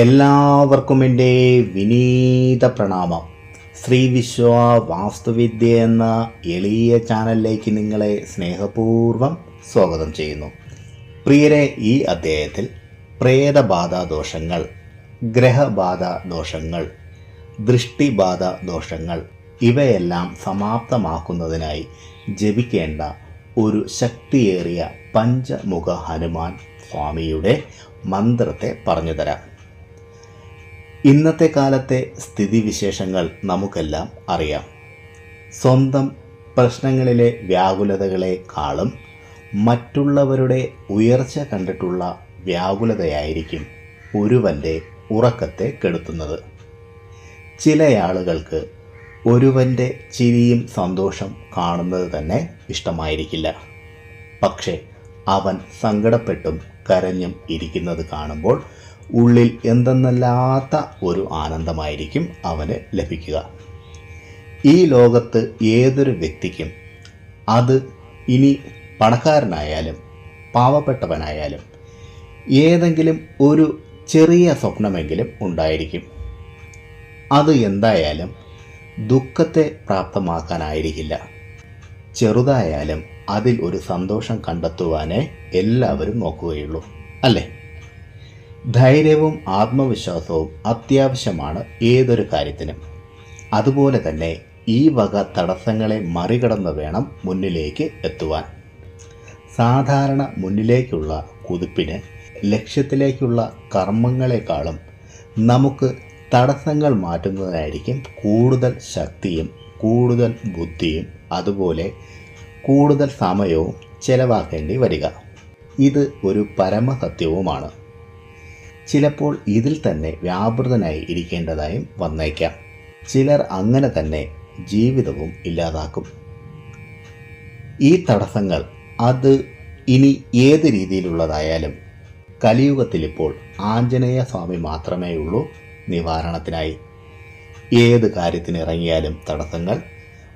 എല്ലാവർക്കും എന്റെ വിനീത പ്രണാമം. ശ്രീ വിശ്വ വാസ്തുവിദ്യ എന്ന എളിയ ചാനലിലേക്ക് നിങ്ങളെ സ്നേഹപൂർവം സ്വാഗതം ചെയ്യുന്നു. പ്രിയരെ ഈ അധ്യായത്തിൽ പ്രേതബാധ ദോഷങ്ങൾ ഗ്രഹബാധ ദോഷങ്ങൾ ദൃഷ്ടിബാധ ദോഷങ്ങൾ ഇവയെല്ലാം സമാപ്തമാക്കുന്നതിനായി ജപിക്കേണ്ട ഒരു ശക്തിയേറിയ പഞ്ചമുഖ ഹനുമാൻ സ്വാമിയുടെ മന്ത്രത്തെ പറഞ്ഞു തരാം ഇന്നത്തെ കാലത്തെ സ്ഥിതിവിശേഷങ്ങൾ നമുക്കെല്ലാം അറിയാം. സ്വന്തം പ്രശ്നങ്ങളിലെ വ്യാകുലതകളെക്കാളും മറ്റുള്ളവരുടെ ഉയർച്ച കണ്ടിട്ടുള്ള വ്യാകുലതയായിരിക്കും ഒരുവന്റെ ഉറക്കത്തെ കെടുത്തുന്നത്. ചില ആളുകൾക്ക് ഒരുവന്റെ ചിരിയും സന്തോഷം കാണുന്നത് തന്നെ ഇഷ്ടമായിരിക്കില്ല. പക്ഷേ അവൻ സങ്കടപ്പെട്ടും കരഞ്ഞും ഇരിക്കുന്നത് കാണുമ്പോൾ ഉള്ളിൽ എന്തെന്നല്ലാത്ത ഒരു ആനന്ദമായിരിക്കും അവന് ലഭിക്കുക. ഈ ലോകത്ത് ഏതൊരു വ്യക്തിക്കും അത് ഇനി പണക്കാരനായാലും പാവപ്പെട്ടവനായാലും ഏതെങ്കിലും ഒരു ചെറിയ സ്വപ്നമെങ്കിലും ഉണ്ടായിരിക്കും. അത് എന്തായാലും ദുഃഖത്തെ പ്രാപ്തമാക്കാനായിരിക്കില്ല. ചെറുതായാലും അതിൽ ഒരു സന്തോഷം കണ്ടെത്തുവാനേ എല്ലാവരും നോക്കുകയുള്ളൂ. അല്ലേ? ധൈര്യവും ആത്മവിശ്വാസവും അത്യാവശ്യമാണ് ഏതൊരു കാര്യത്തിനും. അതുപോലെ തന്നെ ഈ വക തടസ്സങ്ങളെ മറികടന്ന് വേണം മുന്നിലേക്ക് എത്തുവാൻ. സാധാരണ മുന്നിലേക്കുള്ള കുതിപ്പിന് ലക്ഷ്യത്തിലേക്കുള്ള കർമ്മങ്ങളെക്കാളും നമുക്ക് തടസ്സങ്ങൾ മാറ്റുന്നതിനായിരിക്കും കൂടുതൽ ശക്തിയും കൂടുതൽ ബുദ്ധിയും അതുപോലെ കൂടുതൽ സമയവും ചെലവാക്കേണ്ടി വരിക. ഇത് ഒരു പരമസത്യവുമാണ്. ചിലപ്പോൾ ഇതിൽ തന്നെ വ്യാപൃതനായി ഇരിക്കേണ്ടതായും വന്നേക്കാം. ചിലർ അങ്ങനെ തന്നെ ജീവിതവും ഇല്ലാതാക്കും. ഈ തടസ്സങ്ങൾ അത് ഇനി ഏത് രീതിയിലുള്ളതായാലും കലിയുഗത്തിലിപ്പോൾ ആഞ്ജനേയ സ്വാമി മാത്രമേ ഉള്ളൂ നിവാരണത്തിനായി. ഏത് കാര്യത്തിന് ഇറങ്ങിയാലും തടസ്സങ്ങൾ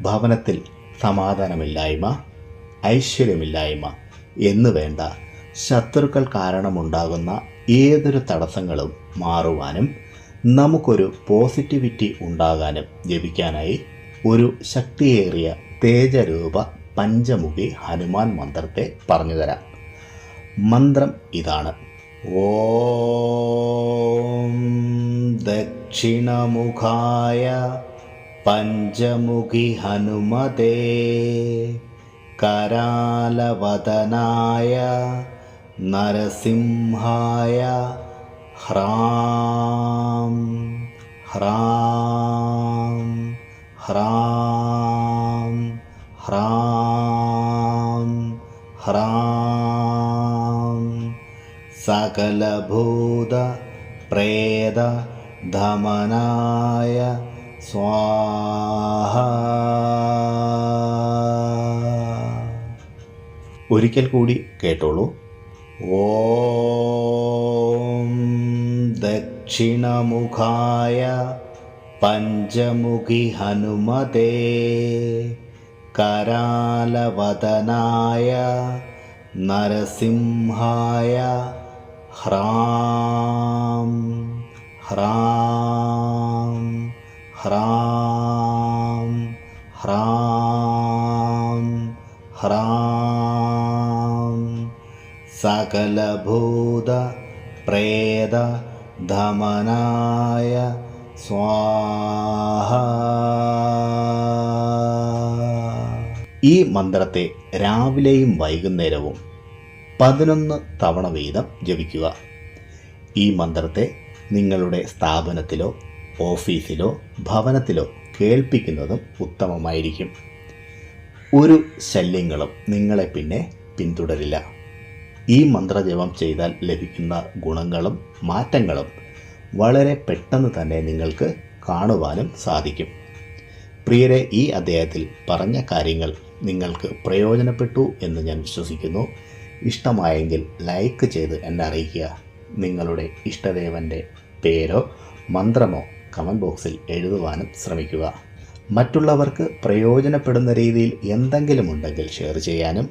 ഭവനത്തിൽ സമാധാനമില്ലായ്മ ഐശ്വര്യമില്ലായ്മ എന്നുവേണ്ട ശത്രുക്കൾ കാരണമുണ്ടാകുന്ന ഏതൊരു തടസ്സങ്ങളും മാറുവാനും നമുക്കൊരു പോസിറ്റിവിറ്റി ഉണ്ടാകാനും ജപിക്കാനായി ഒരു ശക്തിയേറിയ തേജരൂപ പഞ്ചമുഖി ഹനുമാൻ മന്ത്രത്തെ പറഞ്ഞു തരാം മന്ത്രം ഇതാണ്. ഓം ദക്ഷിണമുഖായ പഞ്ചമുഖി ഹനുമതേ കരാലവദനായ നരസിംഹായ ഹ്രാം ഹ്രാം ഹ്രാം ഹ്രാം ഹ്രാം. സകലഭൂത പ്രേത ധമനായ സ്വാഹ. ഒരിക്കൽ കൂടി കേട്ടോളൂ. ॐ दक्षिणमुखाय पञ्चमुखिहनुमते करालवदनाय नरसिंहाय ह्रां ह्रां ह्रां ह्रां ह्रां। സകലഭൂത പ്രേത ധമനായ സ്വാഹ. ഈ മന്ത്രത്തെ രാവിലെയും വൈകുന്നേരവും പതിനൊന്ന് തവണ വീതം ജപിക്കുക. ഈ മന്ത്രത്തെ നിങ്ങളുടെ സ്ഥാപനത്തിലോ ഓഫീസിലോ ഭവനത്തിലോ കേൾപ്പിക്കുന്നതും ഉത്തമമായിരിക്കും. ഒരു ശല്യങ്ങളും നിങ്ങളെ പിന്നെ പിന്തുടരില്ല. ഈ മന്ത്രജപം ചെയ്താൽ ലഭിക്കുന്ന ഗുണങ്ങളും മാറ്റങ്ങളും വളരെ പെട്ടെന്ന് തന്നെ നിങ്ങൾക്ക് കാണുവാനും സാധിക്കും. പ്രിയരെ ഈ അദ്ദേഹത്തിൽ പറഞ്ഞ കാര്യങ്ങൾ നിങ്ങൾക്ക് പ്രയോജനപ്പെട്ടു എന്ന് ഞാൻ വിശ്വസിക്കുന്നു. ഇഷ്ടമായെങ്കിൽ ലൈക്ക് ചെയ്ത് എന്നെ അറിയിക്കുക. നിങ്ങളുടെ ഇഷ്ടദേവന്റെ പേരോ മന്ത്രമോ കമന്റ് ബോക്സിൽ എഴുതുവാനും ശ്രമിക്കുക. മറ്റുള്ളവർക്ക് പ്രയോജനപ്പെടുന്ന രീതിയിൽ എന്തെങ്കിലും ഉണ്ടെങ്കിൽ ഷെയർ ചെയ്യാനും